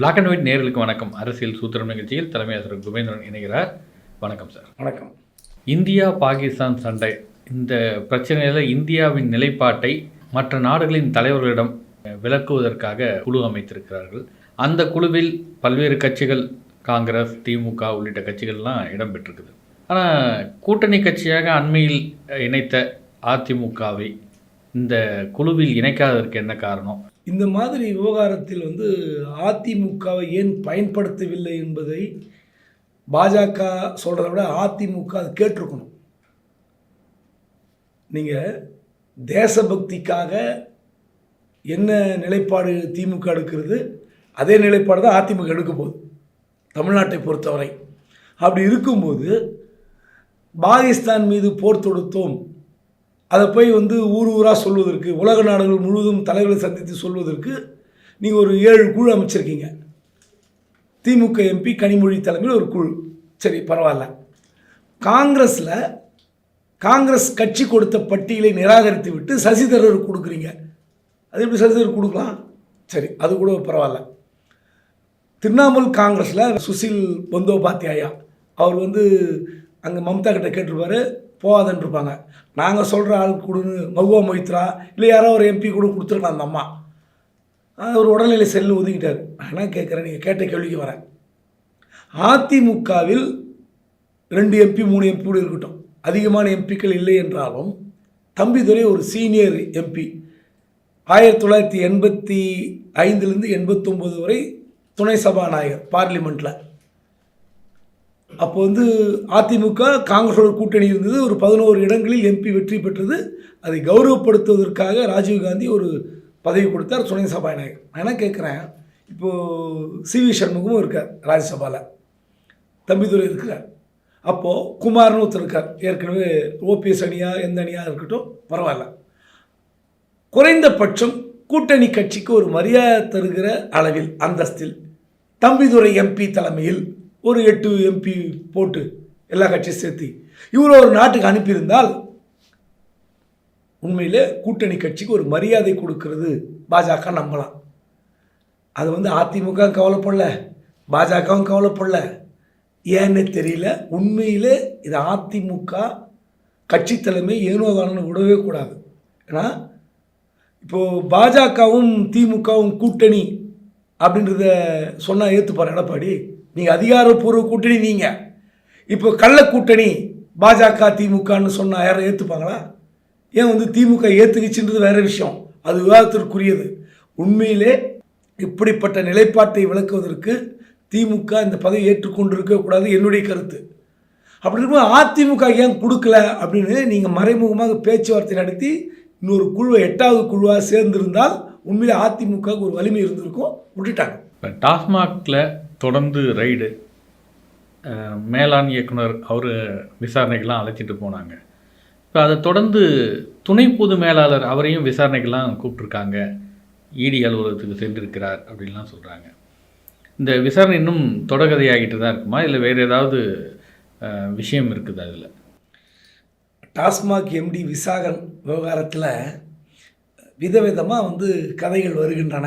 Black and white நேர்களுக்கு வணக்கம். அரசியல் சூத்திரம் நிகழ்ச்சியில் தலைமை ஆசிரியர் குபேந்திரன் இணைகிறார். வணக்கம் சார் வணக்கம். இந்தியா பாகிஸ்தான் சண்டை. இந்த பிரச்சனையில் இந்தியாவின் நிலைப்பாட்டை மற்ற நாடுகளின் தலைவர்களிடம் விளக்குவதற்காக குழு அமைத்திருக்கிறார்கள். அந்த குழுவில் பல்வேறு கட்சிகள் காங்கிரஸ் திமுக உள்ளிட்ட கட்சிகள்லாம் இடம்பெற்றிருக்குது. ஆனால் கூட்டணி கட்சியாக அண்மையில் இணைத்த அதிமுகவை இந்த குழுவில் இணைக்காததற்கு என்ன காரணம்? இந்த மாதிரி விவகாரத்தில் வந்து அதிமுகவை ஏன் பயன்படுத்தவில்லை என்பதை பாஜக சொல்கிறத விட அதிமுக அது கேட்டிருக்கணும். நீங்கள் தேசபக்திக்காக என்ன நிலைப்பாடு திமுக எடுக்கிறது? அதே நிலைப்பாடு தான் அதிமுக எடுக்க போகுது. தமிழ்நாட்டை பொறுத்தவரை. அப்படி இருக்கும்போது பாகிஸ்தான் மீது போர் தொடுத்தோம் அதை போய் வந்து ஊர் ஊராக சொல்வதற்கு உலக நாடுகள் முழுவதும் தலைவர்களை சந்தித்து சொல்வதற்கு நீங்கள் ஒரு ஏழு குழு அமைச்சிருக்கீங்க. திமுக எம்பி கனிமொழி தலைமையில் ஒரு குழு. சரி பரவாயில்ல. காங்கிரஸில் காங்கிரஸ் கட்சி கொடுத்த பட்டியலை நிராகரித்து விட்டு சசிதரர் கொடுக்குறீங்க. அது எப்படி சசிதரர் கொடுக்கலாம்? சரி அது கூட பரவாயில்ல. திரிணாமுல் காங்கிரஸில் சுசில் பந்தோபாத்யாயா. அவர் வந்து அங்கே மம்தா கிட்ட கேட்டிருப்பாரு. போகாதுன்னு இருப்பாங்க நாங்கள் சொல்கிற ஆள் கொடுன்னு மகுவா மொய்த்ரா இல்லை யாரோ ஒரு எம்பி கூட கொடுத்துருக்கலாம் அந்த அம்மா. அவர் உடல்நிலை செல்லு ஒதுக்கிட்டார். ஆனால் கேட்குறேன் நீங்கள் கேட்ட கேள்விக்கு வரேன். அதிமுகவில் ரெண்டு எம்பி மூணு எம்பி கூட இருக்கட்டும். அதிகமான எம்பிக்கள் இல்லை என்றாலும் தம்பிதுரை ஒரு சீனியர் எம்பி ஆயிரத்தி தொள்ளாயிரத்தி எண்பத்தி ஐந்துலேருந்து எண்பத்தொம்போது வரை துணை சபாநாயகர் பார்லிமெண்ட்டில் அப்போ வந்து அதிமுக காங்கிரஸோட கூட்டணி இருந்தது. ஒரு பதினோரு இடங்களில் எம்பி வெற்றி பெற்றது. அதை கௌரவப்படுத்துவதற்காக ராஜீவ்காந்தி ஒரு பதவி கொடுத்தார் துணை சபாநாயகர். நான் என்ன கேட்குறேன்? இப்போது சி வி சண்முகமும் இருக்கார் ராஜ்யசபாவில் தம்பிதுரை இருக்கிறார். அப்போது குமார்னு ஒருத்தர் இருக்கார். ஏற்கனவே ஓபிஎஸ் அணியாக எந்த அணியாக இருக்கட்டும் பரவாயில்ல. குறைந்தபட்சம் கூட்டணி கட்சிக்கு ஒரு மரியாதை தருகிற அளவில் அந்தஸ்தில் தம்பிதுரை எம்பி தலைமையில் ஒரு எட்டு எம்பி போட்டு எல்லா கட்சியும் சேர்த்து இவர் ஒரு நாட்டுக்கு அனுப்பியிருந்தால் உண்மையில் கூட்டணி கட்சிக்கு ஒரு மரியாதை கொடுக்கறது பாஜக நம்பலாம். அது வந்து அதிமுக கவலைப்படல பாஜகவும் கவலைப்படல. ஏன்னு தெரியல உண்மையில் இது அதிமுக கட்சி தலைமை ஏனோதானு விடவே கூடாது. ஏன்னா இப்போது பாஜகவும் திமுகவும் கூட்டணி அப்படின்றத சொன்னால் ஏற்றுப்பார் எடப்பாடி. நீங்கள் அதிகாரப்பூர்வ கூட்டணி நீங்கள் இப்போ கள்ள கூட்டணி பாஜக திமுகன்னு சொன்னால் யாரும் ஏற்றுப்பாங்களா ஏன் வந்து திமுக ஏற்றுக்குச்சுன்றது வேறு விஷயம். அது விவாதத்திற்குரியது. உண்மையிலே இப்படிப்பட்ட நிலைப்பாட்டை விளக்குவதற்கு திமுக இந்த பதவி ஏற்றுக்கொண்டிருக்க கூடாது என்னுடைய கருத்து. அப்படி இருக்கும்போது அதிமுக ஏன் கொடுக்கல அப்படின்னு நீங்கள் மறைமுகமாக பேச்சுவார்த்தை நடத்தி இன்னொரு குழுவை எட்டாவது குழுவாக சேர்ந்திருந்தால் உண்மையிலே அதிமுகவுக்கு ஒரு வலிமை இருந்திருக்கும். விட்டுட்டாங்க. இப்போ டாஸ்மாகில் தொடர்ந்து ரைடு மேலாண் இயக்குனர் அவர் விசாரணைக்கெல்லாம் அழைச்சிட்டு போனாங்க. இப்போ அதை தொடர்ந்து துணை பொது மேலாளர் அவரையும் விசாரணைக்கெல்லாம் கூப்பிட்ருக்காங்க இடி அலுவலகத்துக்கு சென்றிருக்கிறார் அப்படின்லாம் சொல்கிறாங்க இந்த விசாரணை இன்னும் தொடர்கதையாகிட்டு தான் இருக்குமா? இல்லை வேறு ஏதாவது விஷயம் இருக்குது அதில் டாஸ்மாக் எம்டி விசாகன் விவகாரத்தில் விதவிதமாக வந்து கதைகள் வருகின்றன.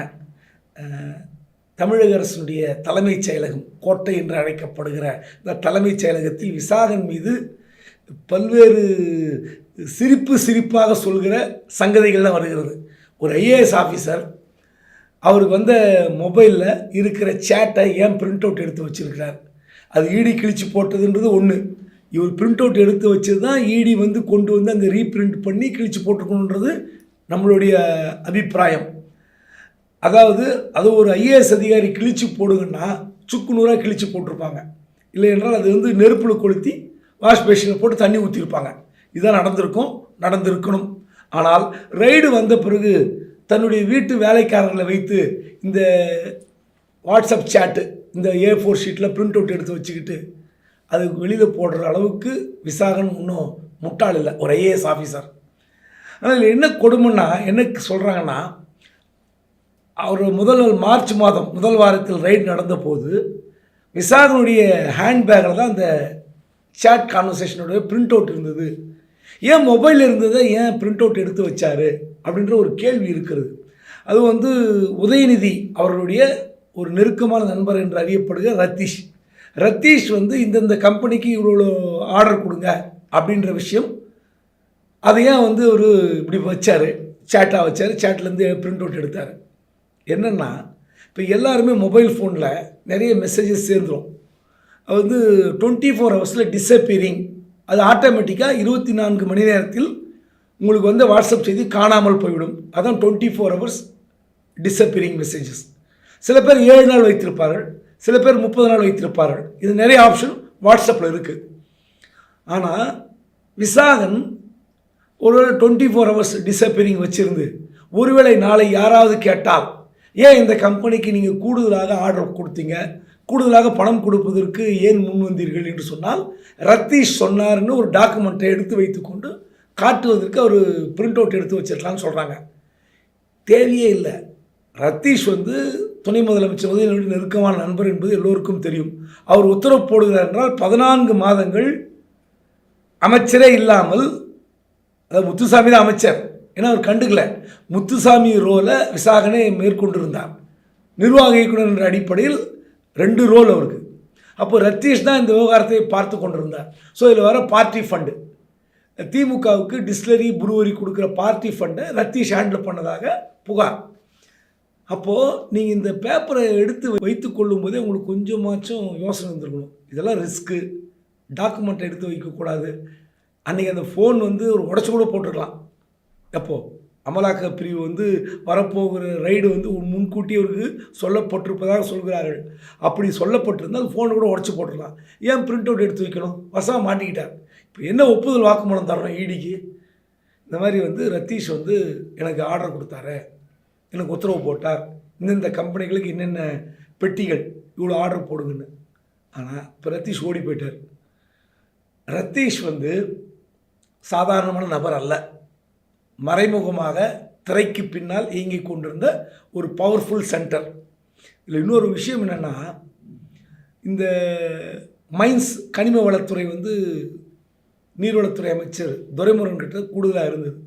தமிழக அரசினுடைய தலைமைச் செயலகம் கோட்டை என்று அழைக்கப்படுகிற இந்த தலைமைச் செயலகத்தில் விசாகன் மீது பல்வேறு சிரிப்பு சிரிப்பாக சொல்கிற சங்கதிகள்லாம் வருகிறது. ஒரு ஐஏஎஸ் ஆஃபீஸர் அவருக்கு வந்த மொபைலில் இருக்கிற சேட்டை ஏன் பிரிண்ட் அவுட் எடுத்து வச்சுருக்கிறார்? அது ஈடி கிழிச்சு போட்டதுன்றது ஒன்று இவர் பிரிண்ட் அவுட் எடுத்து வச்சது தான் ஈடி வந்து கொண்டு வந்து அங்கே ரீப்ரிண்ட் பண்ணி கிழிச்சு போட்டுக்கணுன்றது நம்மளுடைய அபிப்பிராயம். அதாவது அது ஒரு ஐஏஎஸ் அதிகாரி கிழிச்சு போடுங்கன்னா சுக்கு நூறாக கிழிச்சு போட்டிருப்பாங்க. இல்லை என்றால் அது வந்து நெருப்பில் கொளுத்தி வாஷ் பேஷனில் போட்டு தண்ணி ஊற்றிருப்பாங்க இதான் நடந்திருக்கும் நடந்திருக்கணும். ஆனால் ரைடு வந்த பிறகு தன்னுடைய வீட்டு வேலைக்காரர்களை வைத்து இந்த வாட்ஸ்அப் சேட்டு இந்த ஏ ஃபோர் ஷீட்டில் பிரிண்ட் அவுட் எடுத்து வச்சுக்கிட்டு அது வெளியில் போடுற அளவுக்கு விசாகன் இன்னும் முட்டாள் இல்லை. ஒரு ஐஏஎஸ் ஆஃபீஸர். ஆனால் என்ன கொடுமைன்னா என்ன சொல்கிறாங்கன்னா அவர் முதல் மார்ச் மாதம் முதல் வாரத்தில் ரைட் நடந்த போது விசாகனுடைய ஹேண்ட்பேக்கில் தான் அந்த சேட் கான்வர்சேஷனுடைய பிரிண்ட் அவுட் இருந்தது. ஏன் மொபைல் இருந்ததை ஏன் பிரிண்ட் அவுட் எடுத்து வச்சார்? அப்படின்ற ஒரு கேள்வி இருக்கிறது. அது வந்து உதயநிதி அவர்களுடைய ஒரு நெருக்கமான நண்பர் என்று அறியப்படுகிற ரத்தீஷ். ரத்தீஷ் வந்து இந்தந்த கம்பெனிக்கு இவ்வளோ ஆர்டர் கொடுங்க அப்படின்ற விஷயம் அதை ஏன் வந்து ஒரு இப்படி வச்சார்? சேட்டாக வச்சார். சேட்லேருந்து பிரிண்ட் அவுட் எடுத்தார். என்னென்னா இப்போ எல்லாருமே மொபைல் ஃபோனில் நிறைய மெசேஜஸ் சேர்ந்துடும் அது வந்து டுவெண்ட்டி ஃபோர் ஹவர்ஸில் டிஸப்பியரிங் அது ஆட்டோமேட்டிக்காக இருபத்தி நான்கு மணி நேரத்தில் உங்களுக்கு வந்து வாட்ஸ்அப் செய்தி காணாமல் போய்விடும். அதான் twenty four hours disappearing messages சில பேர் ஏழு நாள் வைத்திருப்பார்கள். சில பேர் முப்பது நாள் வைத்திருப்பார்கள். இது நிறைய ஆப்ஷன் வாட்ஸ்அப்பில் இருக்குது ஆனால் விசாகன் ஒருவேளை டுவெண்ட்டி ஃபோர் ஹவர்ஸ் டிஸப்பியரிங் வச்சுருந்து ஒருவேளை நாளை யாராவது கேட்டால் ஏன் இந்த கம்பெனிக்கு நீங்கள் கூடுதலாக ஆர்டர் கொடுத்தீங்க? கூடுதலாக பணம் கொடுப்பதற்கு ஏன் முன் வந்தீர்கள் என்று சொன்னால் ரத்தீஷ் சொன்னார்னு ஒரு டாக்குமெண்ட்டை எடுத்து வைத்துக்கொண்டு காட்டுவதற்கு அவர் பிரிண்ட் அவுட் எடுத்து வச்சிருக்கலாம்னு சொல்கிறாங்க தேவையே இல்லை. ரத்தீஷ் வந்து துணை முதலமைச்சர் வந்து என்னுடைய நெருக்கமான நண்பர் என்பது எல்லோருக்கும் தெரியும். அவர் உத்தரவு போடுகிறார் என்றால் பதினான்கு மாதங்கள் அமைச்சரே இல்லாமல் அதாவது முத்துசாமி தான் அமைச்சர். ஏன்னா அவர் கண்டுக்கல. முத்துசாமி ரோலை விசாகனே மேற்கொண்டிருந்தார். நிர்வாக இயக்குனர் என்ற அடிப்படையில் ரெண்டு ரோல் அவருக்கு. அப்போ ரத்தீஷ் தான் இந்த விவகாரத்தை பார்த்து கொண்டிருந்தார். ஸோ இதில் வர பார்ட்டி ஃபண்டு திமுகவுக்கு டிஸ்லரி புருவரி கொடுக்குற பார்ட்டி ஃபண்டை ரத்தீஷ் ஹேண்டில் பண்ணதாக புகார். அப்போது நீங்கள் இந்த பேப்பரை எடுத்து வைத்து கொள்ளும்போதே உங்களுக்கு கொஞ்சமாச்சும் யோசனை இருந்திருக்கணும் இதெல்லாம் ரிஸ்க்கு டாக்குமெண்ட் எடுத்து வைக்கக்கூடாது. அன்றைக்கி அந்த ஃபோன் வந்து ஒரு உடச்சி கூட போட்டிருக்கலாம். எப்போ அமலாக்க பிரிவு வந்து வரப்போகிற ரைடு வந்து ஒரு முன்கூட்டி சொல்லப்பட்டிருப்பதாக சொல்கிறார்கள். அப்படி சொல்லப்பட்டிருந்தால் ஃபோனை கூட உடச்சி போட்டுடலாம். ஏன் பிரிண்ட் அவுட் எடுத்து வைக்கணும்? வசமாக மாட்டிக்கிட்டார். இப்போ என்ன ஒப்புதல் வாக்குமூலம் தரணும் ஈடிக்கு இந்த மாதிரி வந்து ரத்தீஷ் வந்து எனக்கு ஆர்டர் கொடுத்தாரு. எனக்கு உத்தரவு போட்டார். இந்தந்த கம்பெனிகளுக்கு என்னென்ன பெட்டிகள் இவ்வளோ ஆர்டர் போடுங்கன்னு. ஆனால் இப்போ ரத்தீஷ் ஓடி போயிட்டார். ரத்தீஷ் வந்து சாதாரணமான நபர் அல்ல. மறைமுகமாக திரைக்கு பின்னால் இயங்கிக் கொண்டிருந்த ஒரு பவர்ஃபுல் சென்டர் இதில் இன்னொரு விஷயம் என்னென்னா இந்த மைன்ஸ் கனிம வளத்துறை வந்து நீர்வளத்துறை அமைச்சர் துரைமுருகன் கிட்ட கூடுதலாக இருந்தது.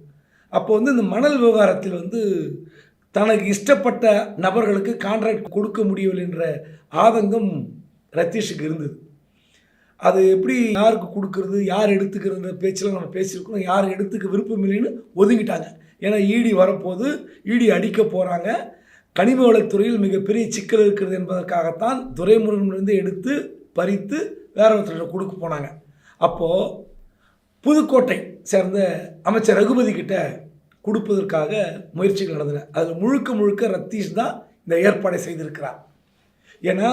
அப்போ வந்து இந்த மணல் விவகாரத்தில் வந்து தனக்கு இஷ்டப்பட்ட நபர்களுக்கு கான்ட்ராக்ட் கொடுக்க முடியவில்லை என்ற ஆதங்கம் ரத்தீஷுக்கு இருந்தது. அது எப்படி யாருக்கு கொடுக்கறது யார் எடுத்துக்கிறன்ற பேச்செலாம் நம்ம பேசியிருக்கோம். யார் எடுத்துக்க விருப்பம் இல்லைன்னு ஒதுங்கிட்டாங்க. ஏன்னா ஈடி வரப்போது ஈடி அடிக்க போகிறாங்க கனிம வளத்துறையில் மிகப்பெரிய சிக்கல் இருக்கிறது என்பதற்காகத்தான் துரைமுருகனிலிருந்து எடுத்து பறித்து வேற ஒருத்தர்கிட்ட கொடுக்க போனாங்க. அப்போது புதுக்கோட்டை சேர்ந்த அமைச்சர் ரகுபதி கிட்ட கொடுப்பதற்காக முயற்சிகள் நடந்தன. அதில் முழுக்க முழுக்க ரத்தீஷ் தான் இந்த ஏற்பாடை செய்திருக்கிறார். ஏன்னா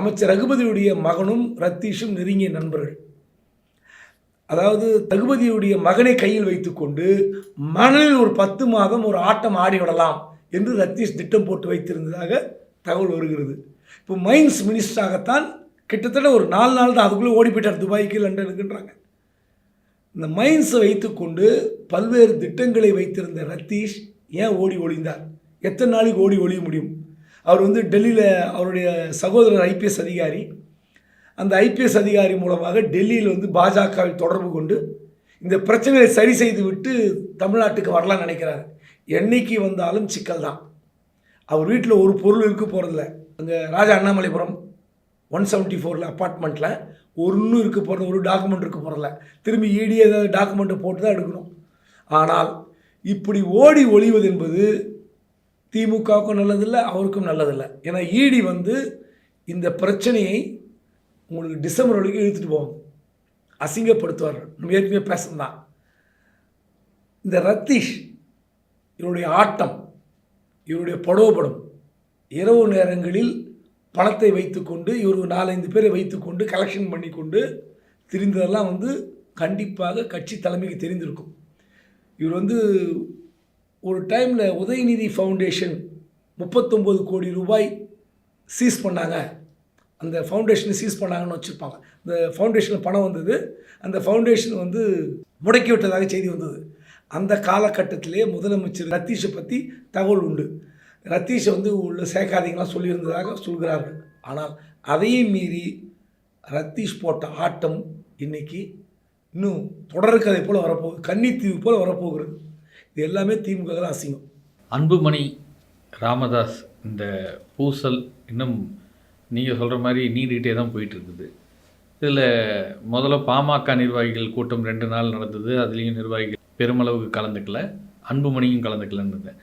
அமைச்சர் ரகுபதியுடைய மகனும் ரத்தீஷும் நெருங்கிய நண்பர்கள். அதாவது ரகுபதியுடைய மகனை கையில் வைத்துக்கொண்டு மணலில் ஒரு பத்து மாதம் ஒரு ஆட்டம் ஆடி விடலாம் என்று ரத்தீஷ் திட்டம் போட்டு வைத்திருந்ததாக தகவல் வருகிறது. இப்போ மைன்ஸ் மினிஸ்டராகத்தான் கிட்டத்தட்ட ஒரு நாலு நாள் தான் அதுக்குள்ளே ஓடி போயிட்டார் துபாய்க்கு லண்டனுக்குன்றாங்க. இந்த மைன்ஸை வைத்துக்கொண்டு பல்வேறு திட்டங்களை வைத்திருந்த ரத்தீஷ் ஏன் ஓடி ஒளிந்தார்? எத்தனை நாளைக்கு ஓடி ஒழிய முடியும்? அவர் வந்து டெல்லியில் அவருடைய சகோதரர் ஐபிஎஸ் அதிகாரி. அந்த ஐபிஎஸ் அதிகாரி மூலமாக டெல்லியில் வந்து பாஜகவில் தொடர்பு கொண்டு இந்த பிரச்சனையை சரி செய்து விட்டு தமிழ்நாட்டுக்கு வரலாம்னு நினைக்கிறாரு. என்னைக்கு வந்தாலும் சிக்கல் தான் அவர் வீட்டில் ஒரு பொருள் இருக்க போகிறதில்ல அங்கே ராஜா அண்ணாமலைபுரம் ஒன் செவன்ட்டி ஃபோரில் அப்பார்ட்மெண்ட்டில் ஒன்றும் இருக்க போகிறது ஒரு டாக்குமெண்ட் இருக்க போகிறதில்ல திரும்பி ஈடி ஏதாவது டாக்குமெண்ட்டை போட்டு தான் எடுக்கணும். ஆனால் இப்படி ஓடி ஒழிவது என்பது திமுகவுக்கும் நல்லதில்லை அவருக்கும் நல்லதில்லை. ஏன்னா ஈடி வந்து இந்த பிரச்சனையை உங்களுக்கு டிசம்பர் வரைக்கும் இழுத்துட்டு போவாங்க அசிங்கப்படுத்துவார். நம்ம ஏற்கனவே பேசணும் இந்த ரத்தீஷ் இவருடைய ஆட்டம் இவருடைய படோபடம் இரவு நேரங்களில் பணத்தை வைத்துக்கொண்டு இவர் நாலஞ்சு பேரை வைத்துக்கொண்டு கலெக்ஷன் பண்ணி கொண்டு தெரிந்ததெல்லாம் வந்து கண்டிப்பாக கட்சி தலைமைக்கு தெரிந்திருக்கும். இவர் வந்து ஒரு டைமில் உதயநிதி ஃபவுண்டேஷன் முப்பத்தொம்போது கோடி ரூபாய் சீஸ் பண்ணாங்க. அந்த ஃபவுண்டேஷனை சீஸ் பண்ணாங்கன்னு வச்சுருப்பாங்க. இந்த ஃபவுண்டேஷனில் பணம் வந்தது. அந்த ஃபவுண்டேஷன் வந்து முடக்கி விட்டதாக செய்தி வந்தது. அந்த காலகட்டத்திலே முதலமைச்சர் ரத்தீஷை பற்றி தகவல் உண்டு. ரத்தீஷை வந்து உள்ள சேர்க்காதீங்களாம் சொல்லியிருந்ததாக சொல்கிறார்கள். ஆனால் அதையும் மீறி ரத்தீஷ் போட்ட ஆட்டம் இன்னைக்கு இன்னும் தொடர்கதை போல் வரப்போகுது. கன்னித்தீவு போல் வரப்போகிறது. இது எல்லாமே திமுக தான் அசிங்கம். அன்புமணி ராமதாஸ் இந்த பூசல் இன்னும் நீங்கள் சொல்கிற மாதிரி நீடிக்கிட்டே தான் போயிட்டுருக்குது. இதில் முதல்ல பாமக நிர்வாகிகள் கூட்டம் ரெண்டு நாள் நடந்தது அதுலேயும் நிர்வாகிகள் பெருமளவுக்கு கலந்துக்கல அன்புமணியும் கலந்துக்கலன்னு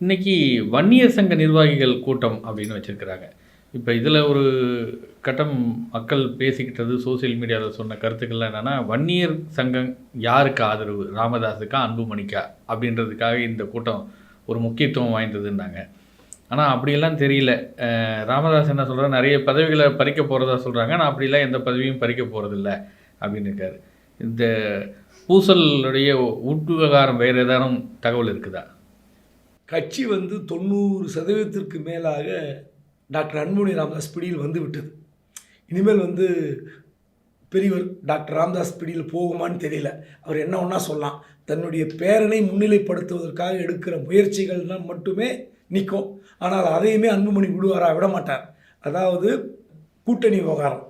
இன்னைக்கு வன்னியர் சங்க நிர்வாகிகள் கூட்டம் அப்படின்னு வச்சுருக்கிறாங்க. இப்போ இதில் ஒரு கட்டம் மக்கள் பேசிக்கிட்டது சோஷியல் மீடியாவில் சொன்ன கருத்துக்கள்லாம் என்னென்னா வன்னியர் சங்கம் யாருக்கு ஆதரவு? ராமதாஸுக்கா அன்புமணிக்கா? அப்படின்றதுக்காக இந்த கூட்டம் ஒரு முக்கியத்துவம் வாய்ந்ததுன்னாங்க. ஆனால் அப்படியெல்லாம் தெரியல. ராமதாஸ் என்ன சொல்கிறார் நிறைய பதவிகளை பறிக்க போகிறதா சொல்கிறாங்க நான் அப்படிலாம் எந்த பதவியும் பறிக்க போகிறதில்ல அப்படின்னு இருக்காரு. இந்த பூசலுடைய உட்விவகாரம் வேறு ஏதானும் தகவல் இருக்குதா? கட்சி வந்து தொண்ணூறு சதவீதத்திற்கு மேலாக டாக்டர் அன்புமணி ராமதாஸ் பிடியில் வந்து விட்டது. இனிமேல் வந்து பெரியவர் டாக்டர் ராம்தாஸ் பிடியில் போகுமான்னு தெரியல. அவர் என்ன ஒன்றா சொல்லலாம்? தன்னுடைய பேரனை முன்னிலைப்படுத்துவதற்காக எடுக்கிற முயற்சிகள்னால் மட்டுமே நிற்கும் ஆனால் அதையுமே அன்புமணி விடுவாரா? விட மாட்டார். அதாவது கூட்டணி விவகாரம்.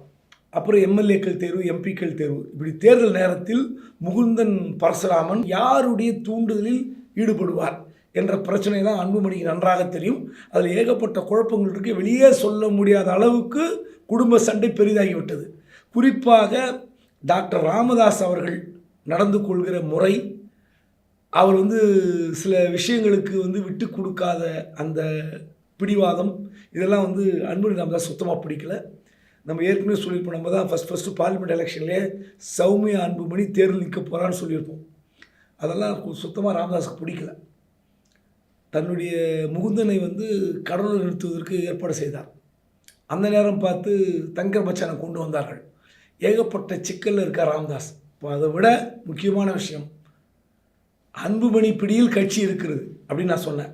அப்புறம் எம்எல்ஏக்கள் தேர்வு எம்பிக்கள் தேர்வு. இப்படி தேர்தல் நேரத்தில் முகுந்தன் பரசுராமன் யாருடைய தூண்டுதலில் ஈடுபடுவார் என்ற பிரச்சனை தான் அன்புமணிக்கு நன்றாக தெரியும். அதில் ஏகப்பட்ட குழப்பங்கள் இருக்கு. வெளியே சொல்ல முடியாத அளவுக்கு குடும்ப சண்டை பெரிதாகிவிட்டது. குறிப்பாக டாக்டர் ராமதாஸ் அவர்கள் நடந்து கொள்கிற முறை அவர் வந்து சில விஷயங்களுக்கு வந்து விட்டு கொடுக்காத அந்த பிடிவாதம் இதெல்லாம் வந்து அன்புமணி ராமதாஸ் சுத்தமாக பிடிக்கல. நம்ம ஏற்கனவே சொல்லியிருப்போம் நம்ம தான் ஃபஸ்ட் ஃபஸ்ட்டு பார்லிமெண்ட் எலெக்ஷன்லேயே சௌமியா அன்புமணி தேர்தல் நிற்க போகிறான்னு சொல்லியிருப்போம். அதெல்லாம் சுத்தமாக ராமதாஸுக்கு பிடிக்கல. தன்னுடைய முகுந்தனை வந்து கடவுள் நிறுத்துவதற்கு ஏற்பாடு செய்தார். அந்த நேரம் பார்த்து தங்கர் பச்சானை கொண்டு வந்தார்கள். ஏகப்பட்ட சிக்கலில் இருக்கார் ராம்தாஸ். இப்போ அதை விட முக்கியமான விஷயம் அன்புமணி பிடியில் கட்சி இருக்கிறது அப்படின்னு நான் சொன்னேன்.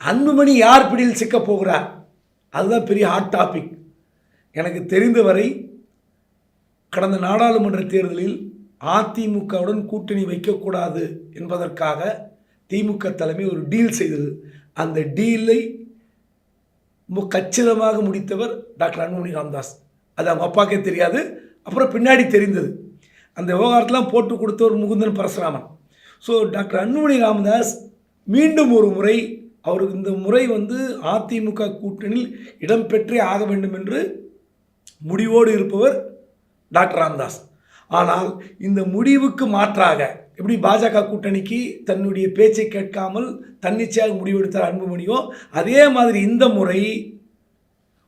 அன்புமணி யார் பிடியில் சிக்கப் போகிறார்? அதுதான் பெரிய ஹாட் டாபிக் எனக்கு தெரிந்தவரை கடந்த நாடாளுமன்ற தேர்தலில் அதிமுகவுடன் கூட்டணி வைக்கக்கூடாது என்பதற்காக திமுக தலைமை ஒரு டீல் செய்தது. அந்த டீலை கச்சிதமாக முடித்தவர் டாக்டர் அன்புமணி ராமதாஸ். அது அவங்க அப்பாக்கே தெரியாது. அப்புறம் பின்னாடி தெரிந்தது. அந்த விவகாரத்தெலாம் போட்டு கொடுத்தவர் முகுந்தன் பரசுராமன். ஸோ டாக்டர் அன்புமணி ராமதாஸ் மீண்டும் ஒரு முறை அவருக்கு இந்த முறை வந்து அதிமுக கூட்டணியில் இடம்பெற்றே ஆக வேண்டும் என்று முடிவோடு இருப்பவர் டாக்டர் ராமதாஸ். ஆனால் இந்த முடிவுக்கு மாற்றாக எப்படி பாஜக கூட்டணிக்கு தன்னுடைய பேச்சை கேட்காமல் தன்னிச்சையாக முடிவெடுத்தார் அன்புமணியோ அதே மாதிரி இந்த முறை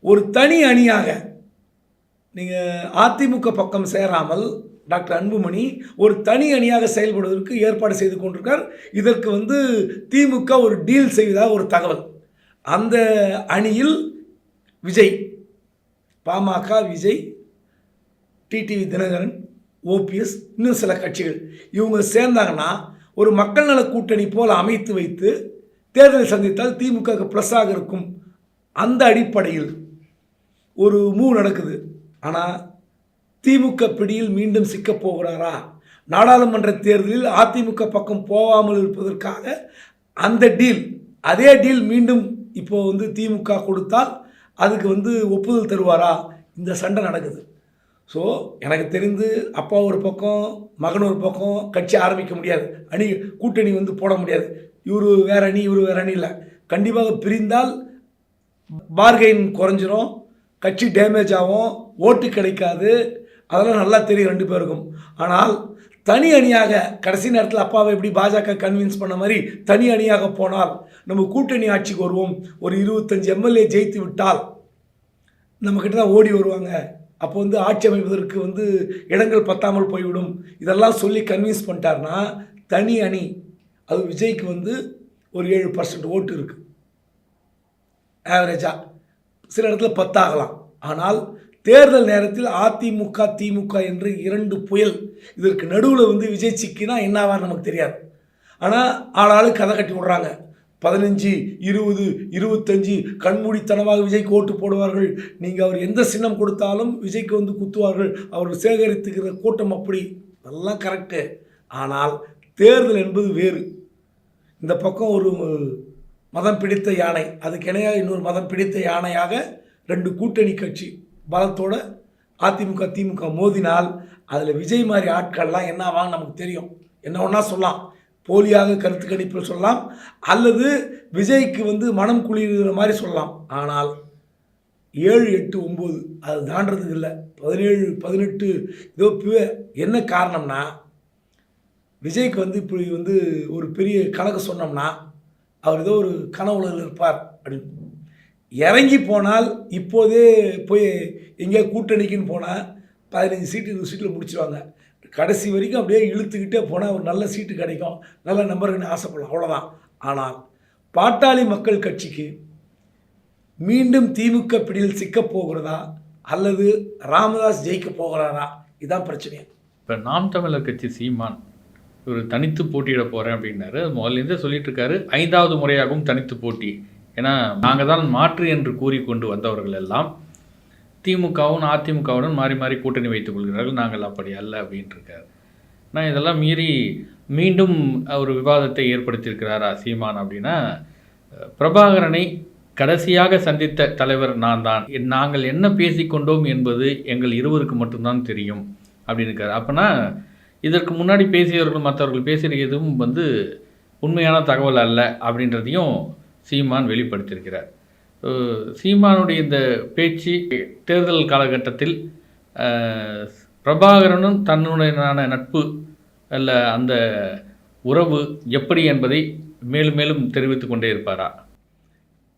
ஒரு தனி அணியாக நீங்கள் அதிமுக பக்கம் சேராமல் டாக்டர் அன்புமணி ஒரு தனி அணியாக செயல்படுவதற்கு ஏற்பாடு செய்து கொண்டிருக்கார். இதற்கு வந்து திமுக ஒரு டீல் செய்வதாக ஒரு தகவல். அந்த அணியில் விஜய் பாமக விஜய் டிடிவி தினகரன் ஓபிஎஸ் இன்னும் சில கட்சிகள். இவங்க சேர்ந்தாங்கன்னா ஒரு மக்கள் நல கூட்டணி போல் அமைத்து வைத்து தேர்தலை சந்தித்தால் திமுக ப்ளஸ்ஸாக இருக்கும். அந்த அடிப்படையில் ஒரு மூவ் நடக்குது. ஆனால் திமுக பிடியில் மீண்டும் சிக்கப் போகிறாரா? நாடாளுமன்ற தேர்தலில் அதிமுக பக்கம் போகாமல் இருப்பதற்காக அந்த டீல் அதே டீல் மீண்டும் இப்போ வந்து திமுக கொடுத்தால் அதுக்கு வந்து ஒப்புதல் தருவாரா? இந்த சண்டை நடக்குது. ஸோ எனக்கு தெரிந்து அப்பா ஒரு பக்கம் மகன் ஒரு பக்கம் கட்சி ஆரம்பிக்க முடியாது. அணி கூட்டணி வந்து போட முடியாது. இவர் வேறு அணி இவர் வேறு அணி இல்லை. கண்டிப்பாக பிரிந்தால் பார்கெயின் குறைஞ்சிரும். கட்சி டேமேஜ் ஆகும். ஓட்டு கிடைக்காது. அதெல்லாம் நல்லா தெரியும் ரெண்டு பேருக்கும். ஆனால் தனி அணியாக கடைசி நேரத்தில் அப்பாவை எப்படி பாஜக கன்வின்ஸ் பண்ண மாதிரி தனி அணியாக போனால் நம்ம கூட்டணி ஆட்சிக்கு வருவோம். ஒரு இருபத்தஞ்சி எம்எல்ஏ ஜெயித்து விட்டால் நம்மக்கிட்ட தான் ஓடி வருவாங்க. அப்போ வந்து ஆட்சி அமைப்பதற்கு வந்து இடங்கள் பத்தாமல் போய்விடும். இதெல்லாம் சொல்லி கன்வின்ஸ் பண்ணிட்டாருன்னா தனி அணி அது விஜய்க்கு வந்து ஒரு ஏழு பர்சன்ட் ஓட்டு இருக்குது ஆவரேஜாக சில இடத்துல பத்தாகலாம். ஆனால் தேர்தல் நேரத்தில் அதிமுக திமுக என்று இரண்டு புயல் இதற்கு நடுவில் வந்து விஜய் சிக்கினா என்னவார் நமக்கு தெரியாது. ஆனால் ஆளாளு கதை கட்டி விடுறாங்க. பதினஞ்சு இருபது இருபத்தஞ்சு கண்மூடித்தனமாக விஜய்க்கு ஓட்டு போடுவார்கள். நீங்கள் அவர் எந்த சின்னம் கொடுத்தாலும் விஜய்க்கு வந்து குத்துவார்கள். அவர்கள் சேகரித்துக்கிற கூட்டம் அப்படி. அதெல்லாம் கரெக்டு ஆனால் தேர்தல் என்பது வேறு. இந்த பக்கம் ஒரு மதம் பிடித்த யானை. அதுக்கு இணையாக இன்னொரு மதம் பிடித்த யானையாக ரெண்டு கூட்டணி கட்சி. பலத்தோட அதிமுக திமுக மோதினால் அதில் விஜய் மாதிரி ஆட்கள்லாம் என்ன நமக்கு தெரியும். என்ன ஒன்றா சொல்லலாம். போலியாக கருத்து கணிப்பில் சொல்லலாம். அல்லது விஜய்க்கு வந்து மனம் குளிர்கிற மாதிரி சொல்லலாம். ஆனால் ஏழு எட்டு ஒம்பது அது தாண்டறதுக்கு இல்லை. பதினேழு பதினெட்டு இதோ என்ன காரணம்னா விஜய்க்கு வந்து இப்படி வந்து ஒரு பெரிய கணக்கு சொன்னோம்னா அவர் ஏதோ ஒரு கனவுல இருப்பார் அப்படின்னு. இறங்கி போனால் இப்போதே போய் எங்கேயா கூட்டணிக்குன்னு போனால் பதினஞ்சு சீட்டு இருபது சீட்டில் முடிச்சிருவாங்க. கடைசி வரைக்கும் அப்படியே இழுத்துக்கிட்டே போனால் ஒரு நல்ல சீட்டு கிடைக்கும். நல்ல நம்பருக்குன்னு ஆசைப்படலாம். அவ்வளோதான் ஆனால் பாட்டாளி மக்கள் கட்சிக்கு மீண்டும் திமுக பிடியில் சிக்கப் போகிறதா? அல்லது ராமதாஸ் ஜெயிக்க போகிறாரா? இதான் பிரச்சனை இப்போ நாம் தமிழர் கட்சி சீமான் இவர் தனித்து போட்டியிட போகிறேன் அப்படின்னாரு. அது முதல்லேருந்தே சொல்லிட்டு இருக்காரு. ஐந்தாவது முறையாகவும் தனித்து போட்டி. ஏன்னா நாங்கள் தான் மாற்று என்று கூறிக்கொண்டு வந்தவர்கள் எல்லாம் திமுகவும் அதிமுகவுடன் மாறி மாறி கூட்டணி வைத்துக் கொள்கிறார்கள். நாங்கள் அப்படி அல்ல அப்படின்ட்டு இருக்காரு நான் இதெல்லாம் மீறி மீண்டும் ஒரு விவாதத்தை ஏற்படுத்தியிருக்கிறாரா சீமான் அப்படின்னா பிரபாகரனை கடைசியாக சந்தித்த தலைவர் நான் தான். நாங்கள் என்ன பேசிக்கொண்டோம் என்பது எங்கள் இருவருக்கு மட்டும்தான் தெரியும் அப்படின்னு இருக்கார் அப்போனா இதற்கு முன்னாடி பேசியவர்கள் மற்றவர்கள் பேசுகிற எதுவும் வந்து உண்மையான தகவல் அல்ல அப்படின்றதையும் சீமான் வெளிப்படுத்தியிருக்கிறார். சீமானுடைய இந்த பேச்சு தேர்தல் காலகட்டத்தில் பிரபாகரனும் தன்னுடனான நட்பு அல்ல அந்த உறவு எப்படி என்பதை மேலும் மேலும் தெரிவித்து கொண்டே இருப்பாரா?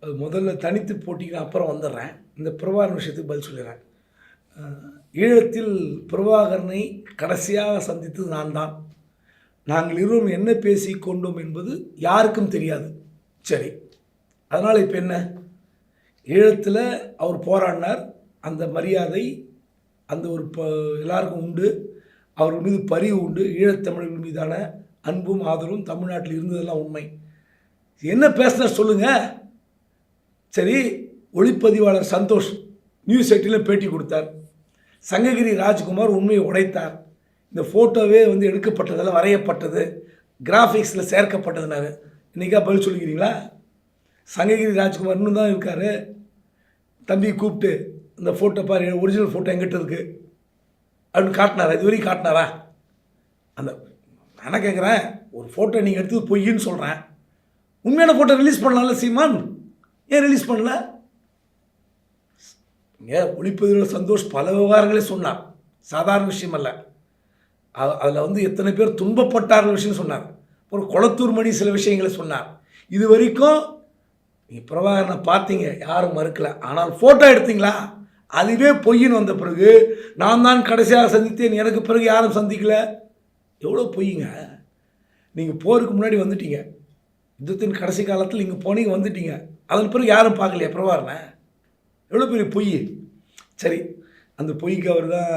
அது முதல்ல தனித்து போட்டிக்கு அப்புறம் வந்துடுறேன். இந்த பிரபாகரன் விஷயத்துக்கு பதில் சொல்லிடுறேன். ஈழத்தில் பிரபாகரனை கடைசியாக சந்தித்தது நான் தான். நாங்கள் இருவரும் என்ன பேசி கொண்டோம் என்பது யாருக்கும் தெரியாது. சரி. அதனால் இப்போ என்ன? ஈழத்தில் அவர் போராடினார். அந்த மரியாதை அந்த ஒரு ப எல்லாருக்கும் உண்டு. அவர் மீது பரிவு உண்டு. ஈழத்தமிழர்கள் மீதான அன்பும் ஆதரவும் தமிழ்நாட்டில் இருந்ததெல்லாம் உண்மை. என்ன பேசுனா சொல்லுங்கள் சரி ஒளிப்பதிவாளர் சந்தோஷ் நியூஸ் எயிட்டில் பேட்டி கொடுத்தார். சங்ககிரி ராஜ்குமார் உண்மையை உடைத்தார். இந்த ஃபோட்டோவே வந்து எடுக்கப்பட்டதெல்லாம் வரையப்பட்டது. கிராஃபிக்ஸில் சேர்க்கப்பட்டதுனாரு. இன்றைக்கா பதில் சொல்லிக்கிறீங்களா? சங்ககிரி ராஜ்குமார் இன்னும் தான் இருக்கார். தம்பி கூப்பிட்டு இந்த ஃபோட்டோ பாரு ஒரிஜினல் ஃபோட்டோ எங்கிட்ட இருக்குது அப்படின்னு காட்டினாரா? இது வரைக்கும் காட்டினாரா? அந்த நான் கேட்குறேன் ஒரு ஃபோட்டோ நீங்கள் எடுத்தது பொய்ன்னு சொல்கிறேன் உண்மையான ஃபோட்டோ ரிலீஸ் பண்ணலாம்ல சீமான்? ஏன் ரிலீஸ் பண்ணல? இங்கே ஒளிப்பதிவில் சந்தோஷ் பல விவகாரங்களே சொன்னார். சாதாரண விஷயம் அல்ல. அதில் வந்து எத்தனை பேர் துன்பப்பட்டார்கள் விஷயம் சொன்னார். ஒரு குளத்தூர் மணி சில விஷயங்களை சொன்னார். இது வரைக்கும் நீங்கள் பிரபாகரனை பார்த்தீங்க யாரும் மறுக்கல. ஆனால் ஃபோட்டோ எடுத்தீங்களா? அதுவே பொய்ன்னு வந்த பிறகு நான் தான் கடைசியாக சந்தித்தேன் எனக்கு பிறகு யாரும் சந்திக்கல. எவ்வளோ பொய்யுங்க நீங்கள் போருக்கு முன்னாடி வந்துட்டீங்க. யுத்தத்தின் கடைசி காலத்தில் நீங்கள் போனீங்க வந்துட்டீங்க. அதன் பிறகு யாரும் பார்க்கலையா பிரபாகரனை? எவ்வளோ பெரிய பொய்? சரி அந்த பொய்க்கு அவர் தான்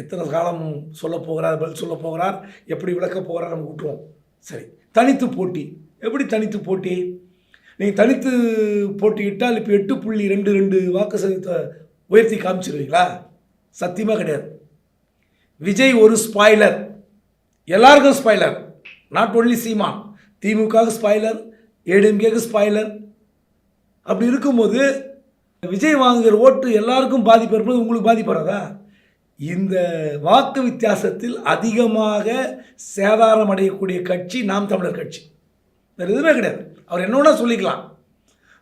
எத்தனை காலம் சொல்ல போகிறார் பதில் சொல்ல போகிறார் எப்படி விளக்க போகிறார் நம்ம விட்டுருவோம் சரி தனித்து போட்டி. எப்படி தனித்து போட்டி? நீங்கள் தனித்து போட்டியிட்டால் இப்போ எட்டு புள்ளி ரெண்டு ரெண்டு வாக்கு சதவீதத்தை உயர்த்தி காமிச்சிருவீங்களா? சத்தியமாக கிடையாது. விஜய் ஒரு ஸ்பாய்லர் எல்லாருக்கும் ஸ்பாய்லர் நாட் ஒன்லி சீமான். திமுகவுக்கு ஸ்பாய்லர் ஏடிஎம்கேக்கு ஸ்பாய்லர் அப்படி இருக்கும்போது விஜய் வாங்குகிற ஓட்டு எல்லாருக்கும் பாதிப்பு இருப்பது உங்களுக்கு பாதிப்பு வராதா? இந்த வாக்கு வித்தியாசத்தில் அதிகமாக சேதாரம் அடையக்கூடிய கட்சி நாம் தமிழர் கட்சி. வேறு எதுவுமே கிடையாது. அவர் என்ன சொல்லிக்கலாம்.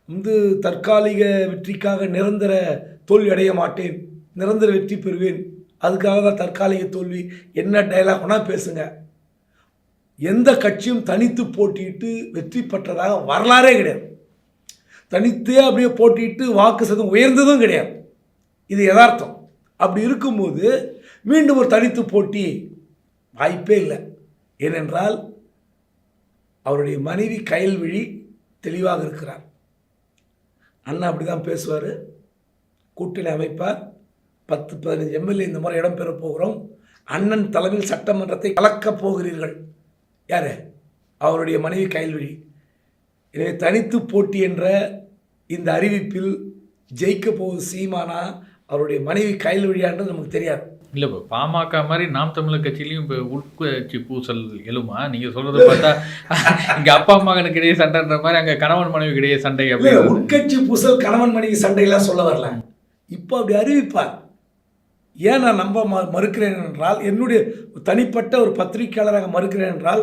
வந்து தற்காலிக வெற்றிக்காக நிரந்தர தோல்வி அடைய மாட்டேன். நிரந்தர வெற்றி பெறுவேன். அதுக்காக தான் தற்காலிக தோல்வி. என்ன டைலாக் வேணால் பேசுங்க. எந்த கட்சியும் தனித்து போட்டியிட்டு வெற்றி பெற்றதாக வரலாறே கிடையாது. தனித்தே அப்படியே போட்டிட்டு வாக்கு சதம் உயர்ந்ததும் கிடையாது. இது யதார்த்தம். அப்படி இருக்கும்போது மீண்டும் ஒரு தனித்து போட்டி வாய்ப்பே இல்லை. ஏனென்றால் அவருடைய மனைவி கயல்விழி தெளிவாக இருக்கிறார். அண்ணா அப்படி தான் பேசுவார். கூட்டணி அமைப்பார். பத்து பதினஞ்சு எம்எல்ஏ இந்த முறை இடம்பெற போகிறோம். அண்ணன் தலைமையில் சட்டமன்றத்தை கலக்கப் போகிறீர்கள். யார்? அவருடைய மனைவி கயல்விழி எனவே தனித்து போட்டி என்ற இந்த அறிவிப்பில் ஜெயிக்க போவது சீமானா அவருடைய மனைவி கயல்விழியான்றது நமக்கு தெரியாது. இல்லை இப்போ பாமக மாதிரி நாம் தமிழர் கட்சியிலையும் இப்போ உட்கட்சி பூசல் எழுமா? நீங்கள் சொல்கிறத பார்த்தா இங்கே அப்பா மகனுக்கு இடையே சண்டைன்ற மாதிரி அங்கே கணவன் மனைவிக்கு இடையே சண்டை அப்படின்னு. உட்கட்சி பூசல் கணவன் மனைவி சண்டையெல்லாம் சொல்ல வரல இப்போ அப்படி அறிவிப்பார். ஏன் நான் நம்ப மறுக்கிறேன் என்றால் என்னுடைய தனிப்பட்ட ஒரு பத்திரிக்கையாளராக மறுக்கிறேன் என்றால்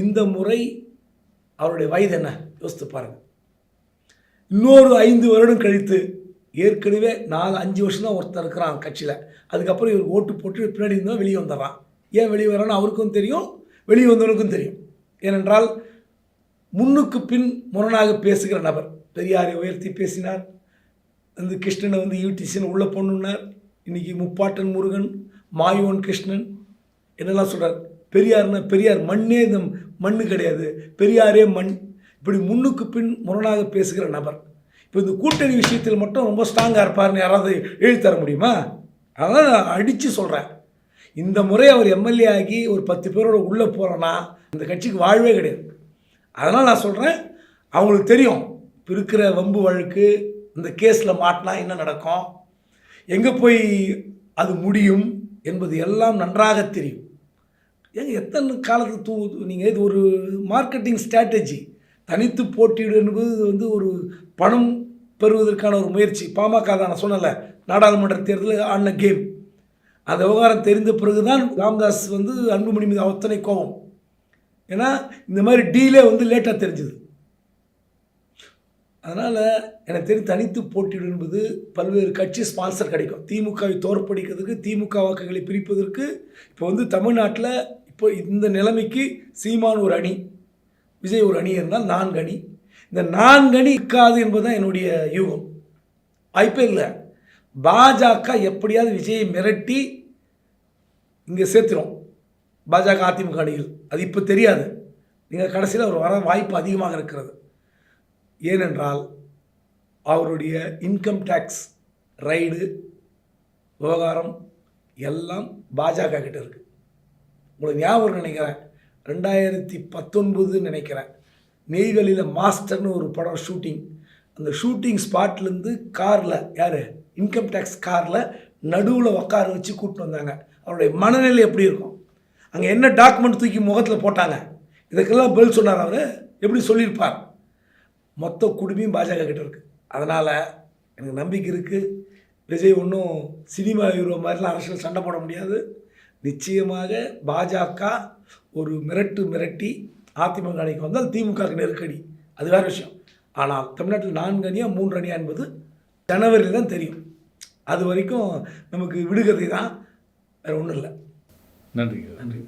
இந்த முறை அவருடைய வயது என்ன? யோசித்து பாருங்கள் இன்னொரு ஐந்து வருடம் கழித்து ஏற்கனவே நாலு அஞ்சு வருஷம் தான் ஒருத்தர் இருக்கிறான் கட்சியில். அதுக்கப்புறம் இவர் ஓட்டு போட்டு பின்னாடி இருந்தால் வெளியே வந்துடுறான். ஏன் வெளியே வரான்னு அவருக்கும் தெரியும் வெளியே வந்தவனுக்கும் தெரியும். ஏனென்றால் முன்னுக்கு பின் முரணாக பேசுகிற நபர். பெரியாரை உயர்த்தி பேசினார். வந்து கிருஷ்ணனை வந்து யூடிசின்னு உள்ளே பொண்ணுன்னார் இன்றைக்கி முப்பாட்டன் முருகன் மாயோன் கிருஷ்ணன் என்னெல்லாம் சொல்கிறார் பெரியார்னா பெரியார் மண்ணே இந்த மண்ணு கிடையாது. பெரியாரே மண். இப்படி முன்னுக்கு பின் முரணாக பேசுகிற நபர். இப்போ இந்த கூட்டணி விஷயத்தில் மட்டும் ரொம்ப ஸ்ட்ராங்காக இருப்பார்னு யாராவது எழுதித்தர தர முடியுமா? அதனால் நான் அடித்து சொல்கிறேன் இந்த முறை அவர் எம்எல்ஏ ஆகி ஒரு பத்து பேரோட உள்ளே போகிறோன்னா இந்த கட்சிக்கு வாழ்வே கிடையாது. அதனால் நான் சொல்கிறேன் அவங்களுக்கு தெரியும் இப்போ இருக்கிற வம்பு வழக்கு இந்த கேஸில் மாட்டினா என்ன நடக்கும்? எங்கே போய் அது முடியும் என்பது எல்லாம் நன்றாக தெரியும். ஏங்க எத்தனை காலத்துக்கு தூ நீங்கள் இது ஒரு மார்க்கெட்டிங் ஸ்ட்ராட்டஜி தனித்து போட்டியிடு என்பது வந்து ஒரு பணம் பெறுவதற்கான ஒரு முயற்சி. பாமக தான் நான் சொன்னல நாடாளுமன்ற தேர்தலில் ஆன கேம் அந்த விவகாரம் தெரிந்த பிறகுதான் ராம்தாஸ் வந்து அன்புமணி மீது அத்தனை கோபம். ஏன்னா இந்த மாதிரி டீலே வந்து லேட்டாக தெரிஞ்சுது. அதனால் எனக்கு தெரிஞ்சு தனித்து போட்டியிடும் என்பது பல்வேறு கட்சி ஸ்பான்சர் கிடைக்கும். திமுகவை தோற்படிக்கிறதுக்கு திமுக வாக்குகளை பிரிப்பதற்கு இப்போ வந்து தமிழ்நாட்டில் இப்போ இந்த நிலைமைக்கு சீமான் ஒரு அணி விஜய் ஒரு அணி இருந்தால் நான்கு அணி. இந்த நான்கு அணி இருக்காது என்பதுதான் என்னுடைய யூகம். வாய்ப்பே இல்லை. பாஜக எப்படியாவது விஜயை மிரட்டி இங்கே சேர்த்துரும். பாஜக அதிமுக அணிகள் அது இப்போ தெரியாது. நீங்கள் கடைசியில் அவர் வர வாய்ப்பு அதிகமாக இருக்கிறது. ஏனென்றால் அவருடைய இன்கம் டேக்ஸ் ரைடு விவகாரம் எல்லாம் பாஜக கிட்ட இருக்குது உங்களுக்கு ஞாபகம் நினைக்கிறேன். ரெண்டாயிரத்தி பத்தொன்பது நினைக்கிறேன். நெய்வேலியில் மாஸ்டர்னு ஒரு படம் ஷூட்டிங் அந்த ஷூட்டிங் ஸ்பாட்லேருந்து காரில் யார்? இன்கம் டேக்ஸ் காரில் நடுவில் உட்கார வச்சு கூப்பிட்டு வந்தாங்க. அவருடைய மனநிலை எப்படி இருக்கும்? அங்கே என்ன டாக்குமெண்ட் தூக்கி முகத்தில் போட்டாங்க? இதுக்கெல்லாம் பதில் சொன்னார் அவர். எப்படி சொல்லியிருப்பார்? மொத்த குடுமையும் பாஜக கிட்ட இருக்குது அதனால் எனக்கு நம்பிக்கை இருக்குது விஜய் ஒன்றும் சினிமா ஹீரோ மாதிரிலாம் அரசியல் சண்டை போட முடியாது. நிச்சயமாக பாஜக ஒரு மிரட்டு மிரட்டி அதிமுக அணிக்கு வந்தால் திமுகவுக்கு நெருக்கடி. அது வேறு விஷயம். ஆனால் தமிழ்நாட்டில் நான்கு அணியா மூன்று அணியா என்பது ஜனவரியில் தான் தெரியும். அது வரைக்கும் நமக்கு விடுகதை தான் வேறு ஒன்றும் இல்லை. நன்றி. நன்றி.